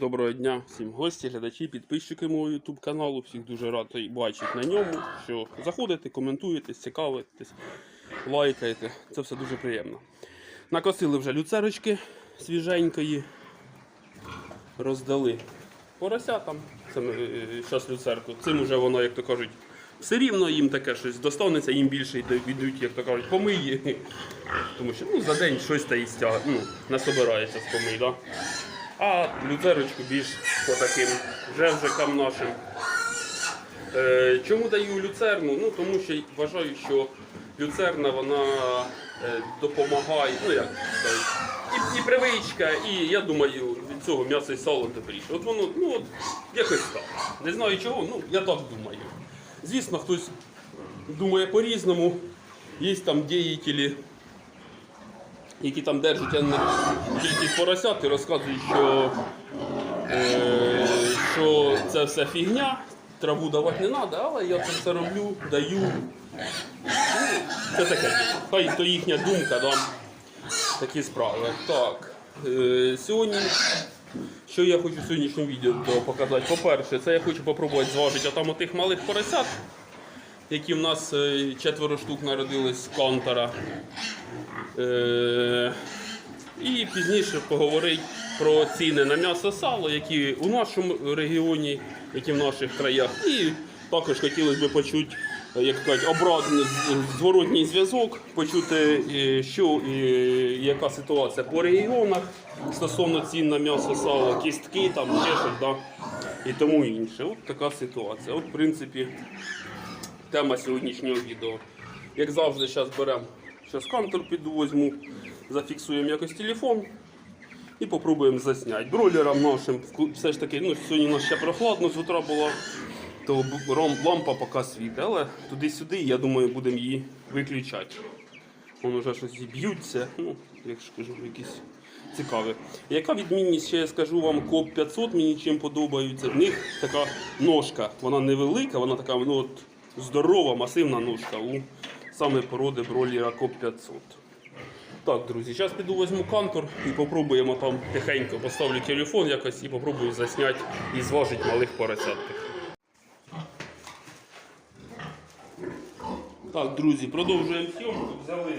Доброго дня всім гості, глядачі, підписчики мого YouTube каналу. Всіх дуже радий бачити на ньому. Що заходите, коментуєте, цікавитесь, лайкаєте. Це все дуже приємно. Накосили вже люцерочки свіженької, роздали поросятам. Це ми зараз люцерку. Цим вже воно, як то кажуть, все рівно їм таке щось достанеться, їм більше йдуть, як то кажуть, помиї. Тому що ну, за день щось та і стяг... ну, насобирається з помий. Да? А люцерочку більш по таким жевжикам нашим. Е, чому даю люцерну? Ну, тому що вважаю, що люцерна вона е, допомагає, ну як і, і привичка, і я думаю, від цього м'ясо і сало добріше. От воно, ну от якось так. Не знаю чого, ну я так думаю. Звісно, хтось думає по-різному. Є там діятелі, які там держать кількість поросят і розказують, що, е, що це все фігня, траву давати не треба, але я це все роблю, даю. Ну, це таке. Хай то їхня думка, да? такі справи. Так. Е, сьогодні, що я хочу в сьогоднішньому відео показати? По-перше, це я хочу спробувати зважити там отих малих поросят, які в нас е, четверо штук народились з контора. Е, і пізніше поговорити про ціни на м'ясо сало, які у нашому регіоні, які в наших краях. І також хотілося б почути, як кажуть, обратний зворотній зв'язок, почути, е, що і яка ситуація по регіонах стосовно цін на м'ясо сало, кістки, там ще щось, да, і тому інше. От така ситуація. От, в принципі, тема сьогоднішнього відео. Як завжди, зараз беремо зараз кантор піду візьму, зафіксуємо якось телефон і попробуємо засняти. Бройлерам нашим все ж таки, ну сьогодні у нас ще прохладно з утра було, то лампа поки світить, але туди-сюди, я думаю, будемо її виключати. Воно вже щось і б'ються, ну, як ж якісь цікаві. Яка відмінність, ще я скажу вам, КОП 500 мені чим подобається. В них така ножка, вона невелика, вона така ну, от, здорова, масивна ножка у саме породи бройлера КОП 500. Так, друзі, зараз піду візьму кантор і попробуємо там тихенько поставлю телефон якось і попробую засняти і зважити малих поросят. Так, друзі, продовжуємо зйомку. Взяли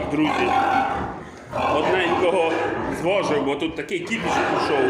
друзі. Одненького звожив, бо тут такий кіпіш пішов.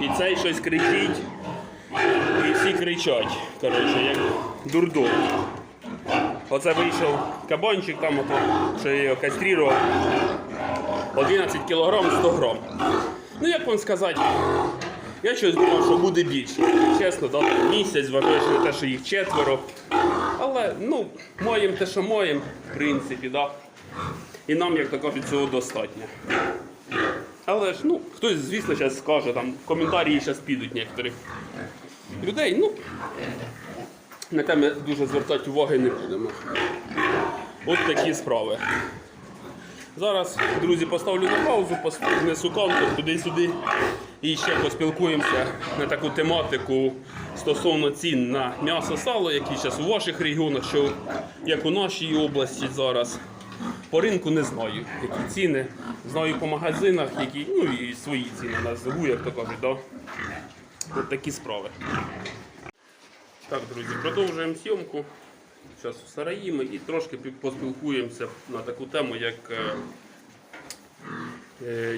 І цей щось кричить, і всі кричать. Коротше, як дурдом. Оце вийшов кабанчик там, ото, що я його кастрірував. 11 кг 100 грам. Ну як вам сказати, я щось думав, що буде більше. Чесно, да, місяць, вважаєш на те, що їх четверо. Але ну, моїм те, що моїм, в принципі, да. І нам, як то кажуть, цього достатньо. Але ж, ну, хтось, звісно, зараз скаже, там коментарі зараз підуть некоторих людей. Ну, на те ми дуже звертати уваги не будемо. От такі справи. Зараз, друзі, поставлю на паузу, внесу контур туди-сюди і ще поспілкуємося на таку тематику стосовно цін на м'ясо, сало, які зараз у ваших регіонах, що як у нашій області зараз. По ринку не знаю, які ціни. Знаю по магазинах, які, ну і свої ціни назову, як то кажуть, да? От такі справи. Так, друзі, продовжуємо зйомку. Зараз у Сараїми і трошки поспілкуємося на таку тему, як е,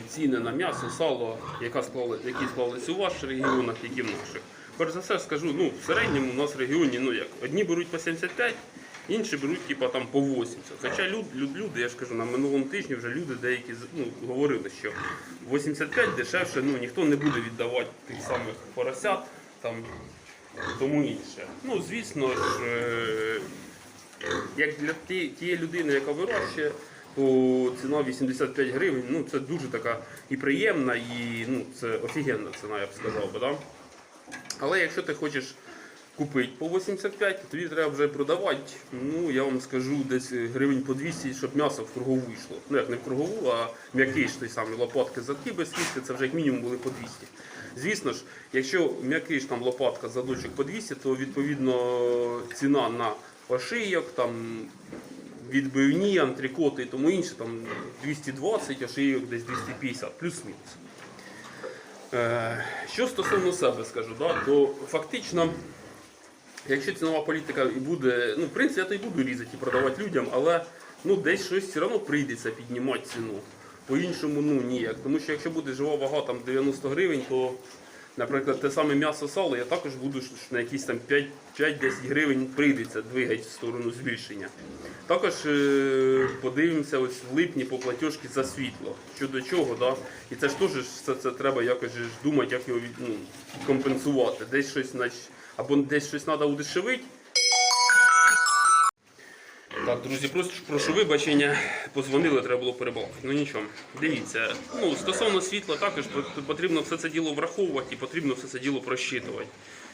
ціни на м'ясо, сало, яка склали, які склалися у ваших регіонах, які в наших. Перш за все скажу, ну, в середньому у нас в регіоні ну, як, одні беруть по 75, інші беруть типа, там, по 80. Хоча люд, люд, люди, я ж кажу, на минулому тижні вже люди деякі ну, говорили, що 85 дешевше ну, ніхто не буде віддавати тих самих поросят. Там, тому інше. Ну, звісно ж, е, як для тієї людини, яка вирощує, то ціна 85 гривень, ну це дуже така і приємна, і ну, це офігенна ціна, я б сказав би. Да? Але якщо ти хочеш купити по 85, то тобі треба вже продавати, ну я вам скажу, десь гривень по 200, щоб м'ясо в кругову йшло. Ну як не в кругову, а м'який ж той самий лопатки задки без кістки, це вже як мінімум були по 200. Звісно ж, якщо м'який ж там лопатка задочок по 200, то відповідно ціна на ошийок, там відбивні, антрикоти і тому інше, там 220, ошийок десь 250, плюс-мінус. Е, Що стосовно себе скажу, да, то фактично, якщо цінова політика і буде, ну, в принципі, я то і буду різати і продавати людям, але ну, десь щось все одно прийдеться піднімати ціну. По-іншому ну ніяк. Тому що якщо буде жива вага там 90 гривень, то, наприклад, те саме м'ясо сало, я також буду на якісь там 5 5-10 гривень прийдеться двигати в сторону збільшення. Також е, подивимося ось в липні по платіжці за світло. Щодо чого, да? і це ж теж це, це треба якось думати, як його ну, компенсувати. Десь щось або десь щось треба удешевити. Так, друзі, прошу, прошу вибачення, позвонили, треба було перебалакати. Ну нічого, дивіться. Ну, стосовно світла, також потрібно все це діло враховувати і потрібно все це діло просчитувати.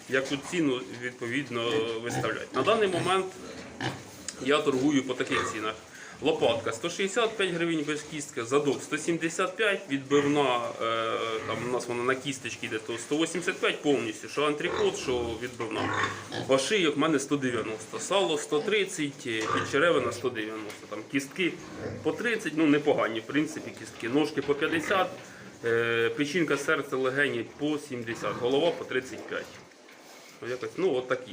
Яку ціну відповідно виставляти. На даний момент я торгую по таких цінах. Лопатка 165 гривень без кістки, задок 175, відбивна, е, там у нас вона на кісточці йде, то 185 повністю, що антрикот, що відбивна. Ошийок в мене 190, сало 130, е, підчеревина 190, там кістки по 30, ну непогані, в принципі, кістки, ножки по 50, е, печінка, серце, легені по 70, голова по 35. Ну, якось, ну, от такі.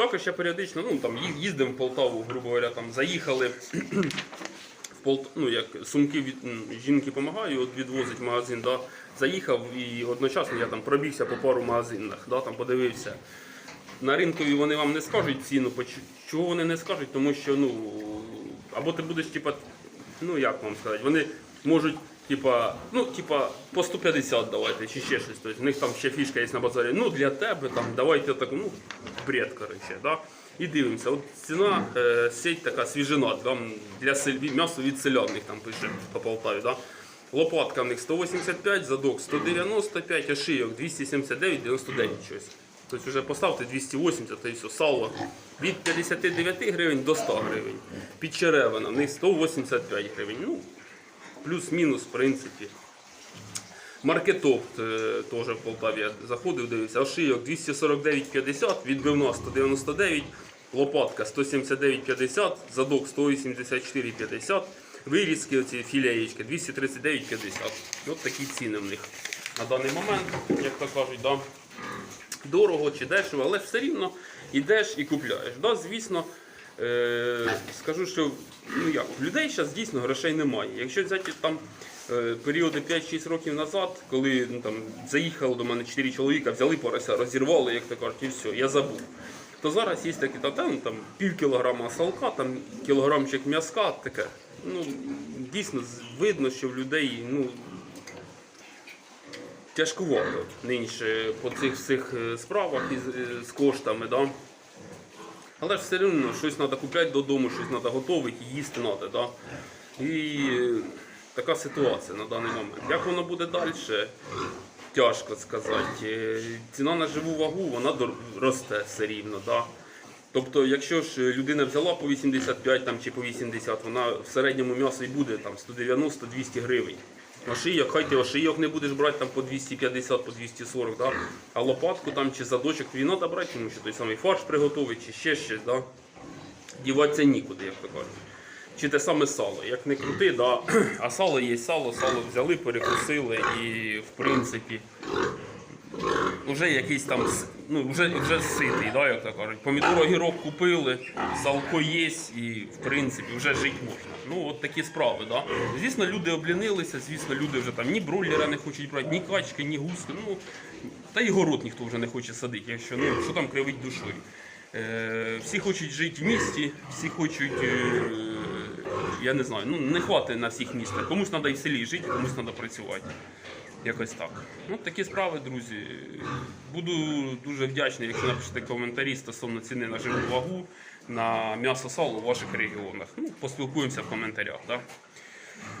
Також я періодично ну, там, їздимо в Полтаву, грубо говоря, там, заїхали. Ну, як сумки від жінки допомагаю, от відвозить магазин, да, заїхав і одночасно я там пробігся по пару магазинах, да, там подивився. На ринкові вони вам не скажуть ціну, чого вони не скажуть, тому що ну, або ти будеш, типа, ну як вам сказати, вони можуть, типа, ну, типа, по 150 давайте, чи ще щось. Тобто, в них там ще фішка є на базарі. Ну, для тебе там давайте так, ну, бред, коротше, да? І дивимося, от ціна, е, сеть така свіжина, там для сель- м'ясо від селяних там пише по Полтаві, да? Лопатка в них 185, задок 195, а шийок 279, 99 щось. Тобто вже поставте 280 і все, сало від 59 гривень до 100 гривень. Підчеревина, в них 185 гривень. Ну, плюс-мінус, в принципі. Маркетопт е, теж в Полтаві заходив, дивився. Ошийок 249,50, відбивна 199, лопатка 179,50, задок 184,50, вирізки оці філеєчки 239,50. От такі ціни в них на даний момент, як то кажуть, да. дорого чи дешево, але все рівно йдеш і купляєш. Да, звісно, скажу, що ну як, людей зараз дійсно грошей немає. Якщо взяти там е, періоди 5-6 років назад, коли ну, там, заїхало до мене 4 чоловіка, взяли порося, розірвали, як то кажуть, і все, я забув. То зараз є такі та, там, там пів кілограма салка, там кілограмчик м'язка, таке. Ну, дійсно видно, що в людей ну, тяжкувато нинше по цих всіх е, справах із, е, з коштами. Да? Але ж все одно щось треба купляти додому, щось треба готувати їсти треба. Да? І така ситуація на даний момент. Як воно буде далі, тяжко сказати. Е, Ціна на живу вагу вона росте все рівно. Да? Тобто, якщо ж людина взяла по 85 там, чи по 80, вона в середньому м'ясо і буде 190-200 гривень. Ошийок, хай ти ошийок не будеш брати там по 250, по 240, да? а лопатку там чи задочок тобі треба брати, тому що той самий фарш приготовить, чи ще щось. Да? Діватися нікуди, як то кажуть. Чи те саме сало. Як не крути, да? а сало є сало, сало взяли, перекусили і в принципі вже якийсь там ну, вже, вже ситий, да, як то кажуть. Помідор огірок купили, салко є і в принципі вже жити можна. Ну от такі справи. Да. Звісно, люди облінилися, звісно, люди вже там ні бройлера не хочуть брати, ні качки, ні гуски. Ну, та й город ніхто вже не хоче садити, якщо ну, що там кривить душою. Е, всі хочуть жити в місті, всі хочуть. Е, я не знаю, ну не хватить на всіх містах. Комусь треба і в селі жити, комусь треба працювати. Якось так. Ну, такі справи, друзі. Буду дуже вдячний, якщо напишете коментарі стосовно ціни на живу вагу, на м'ясо сало у ваших регіонах. Ну, поспілкуємося в коментарях. Да?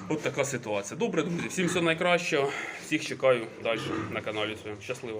От така ситуація. Добре, друзі, всім все найкраще. Всіх чекаю далі на каналі. Щасливо!